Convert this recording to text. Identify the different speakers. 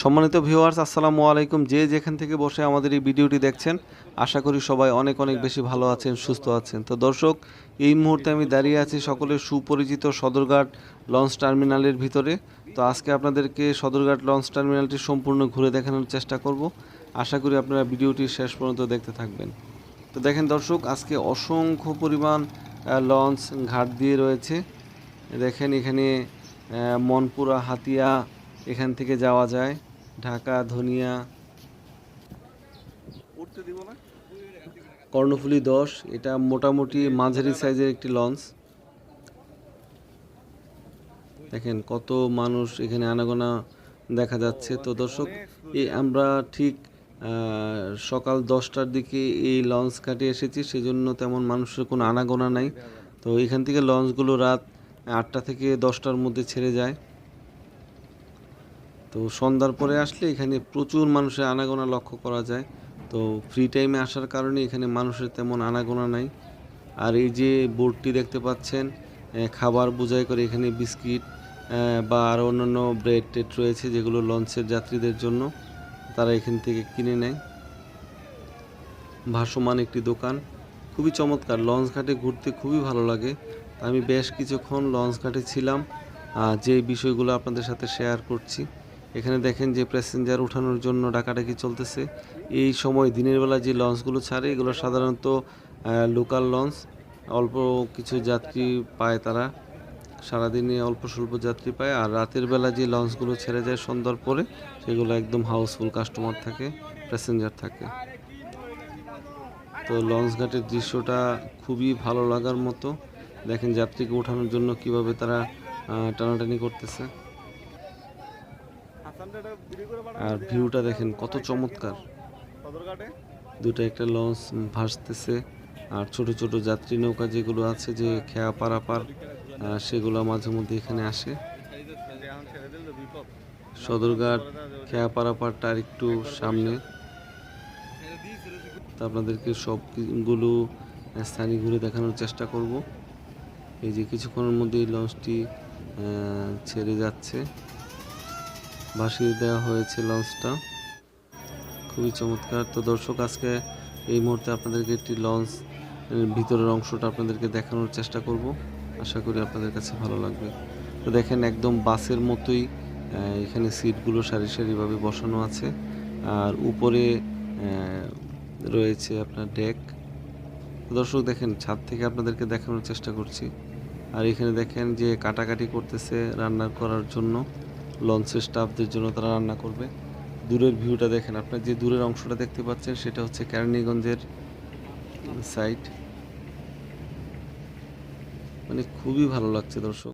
Speaker 1: সম্মানিত ভিউয়ার্স, আসসালামু আলাইকুম। যে যেখান থেকে বসে আমাদের এই ভিডিওটি দেখছেন, আশা করি সবাই অনেক অনেক বেশি ভালো আছেন, সুস্থ আছেন। তো দর্শক, এই মুহূর্তে আমি দাঁড়িয়ে আছি সকলের সুপরিচিত সদরঘাট লঞ্চ টার্মিনালের ভিতরে। তো আজকে আপনাদেরকে সদরঘাট লঞ্চ টার্মিনালটি সম্পূর্ণ ঘুরে দেখানোর চেষ্টা করব। আশা করি আপনারা ভিডিওটি শেষ পর্যন্ত দেখতে থাকবেন। তো দেখেন দর্শক, আজকে অসংখ্য পরিমাণ লঞ্চ ঘাট দিয়ে রয়েছে। দেখেন এখানে মনপুরা, হাতিয়া এখান থেকে যাওয়া যায়। ঢাকা, ধনিয়া, কর্ণফুলি দশ। এটা মোটামুটি মাঝারি সাইজের একটি লঞ্চ। দেখেন কত মানুষ এখানে আনাগোনা দেখা যাচ্ছে। তো দর্শক, এই আমরা ঠিক সকাল দশটার দিকে এই লঞ্চ ঘাটে এসেছি। সেজন্য তেমন মানুষের কোনো আনাগোনা নাই। তো এখান থেকে লঞ্চগুলো রাত আটটা থেকে দশটার মধ্যে ছেড়ে যায়। তো সন্ধ্যার পরে আসলে এখানে প্রচুর মানুষের আনাগোনা লক্ষ্য করা যায়। তো ফ্রি টাইমে আসার কারণে এখানে মানুষের তেমন আনাগোনা নাই। আর এই যে বোর্ডটি দেখতে পাচ্ছেন খাবার বোঝাই করে এখানে বিস্কিট বা আরও অন্যান্য ব্রেড টেড রয়েছে যেগুলো লঞ্চের যাত্রীদের জন্য তারা এখান থেকে কিনে নেয়। ভাসমান একটি দোকান। খুবই চমৎকার। লঞ্চ ঘাটে ঘুরতে খুবই ভালো লাগে। আমি বেশ কিছুক্ষণ লঞ্চ ঘাটে ছিলাম। আর যে বিষয়গুলো আপনাদের সাথে শেয়ার করছি। এখানে দেখেন যে প্যাসেঞ্জার ওঠানোর জন্য ডাকাডাকি চলতেছে। এই সময় দিনের বেলা যে লঞ্চগুলো ছাড়ে, এগুলো সাধারণত লোকাল লঞ্চ। অল্প কিছু যাত্রী পায় তারা। সারাদিনে অল্প স্বল্প যাত্রী পায়। আর রাতের বেলা যে লঞ্চগুলো ছেড়ে যায় সন্ধ্যার পরে, সেগুলো একদম হাউসফুল কাস্টমার থাকে, প্যাসেঞ্জার থাকে। তো লঞ্চ ঘাটের দৃশ্যটা খুবই ভালো লাগার মতো। দেখেন যাত্রীকে ওঠানোর জন্য কীভাবে তারা টানাটানি করতেছে। আর ভিউটা দেখেন কত চমৎকার। দুটো একটা লঞ্চ ভাসতেছে আর ছোট ছোট যাত্রী নৌকা যেগুলো আছে যে খেয়া পারাপার সেগুলো মাঝে মধ্যে এখানে আসে। সদরঘাট খেয়া পারাপারটা আর একটু সামনে। তো আপনাদেরকে সবগুলো স্থানে ঘুরে দেখানোর চেষ্টা করব। এই যে কিছুক্ষণের মধ্যে এই লঞ্চটি ছেড়ে যাচ্ছে। ভাসিয়ে দেওয়া হয়েছে লঞ্চটা। খুবই চমৎকার। তো দর্শক, আজকে এই মুহূর্তে আপনাদেরকে একটি লঞ্চ ভিতরের অংশটা আপনাদেরকে দেখানোর চেষ্টা করব। আশা করি আপনাদের কাছে ভালো লাগবে। তো দেখেন, একদম বাসের মতোই এখানে সিটগুলো সারি সারিভাবে বসানো আছে। আর উপরে রয়েছে আপনার ডেক। দর্শক, দেখেন, ছাদ থেকে আপনাদেরকে দেখানোর চেষ্টা করছি। আর এখানে দেখেন যে কাটাকাটি করতেছে রান্না করার জন্য। লঞ্চের স্টাফদের জন্য তারা রান্না করবে। দূরের ভিউটা দেখেন আপনার যে দূরের অংশটা দেখতে পাচ্ছেন সেটা হচ্ছে কেরানীগঞ্জের সাইড মানে খুবই ভালো লাগছে দর্শক।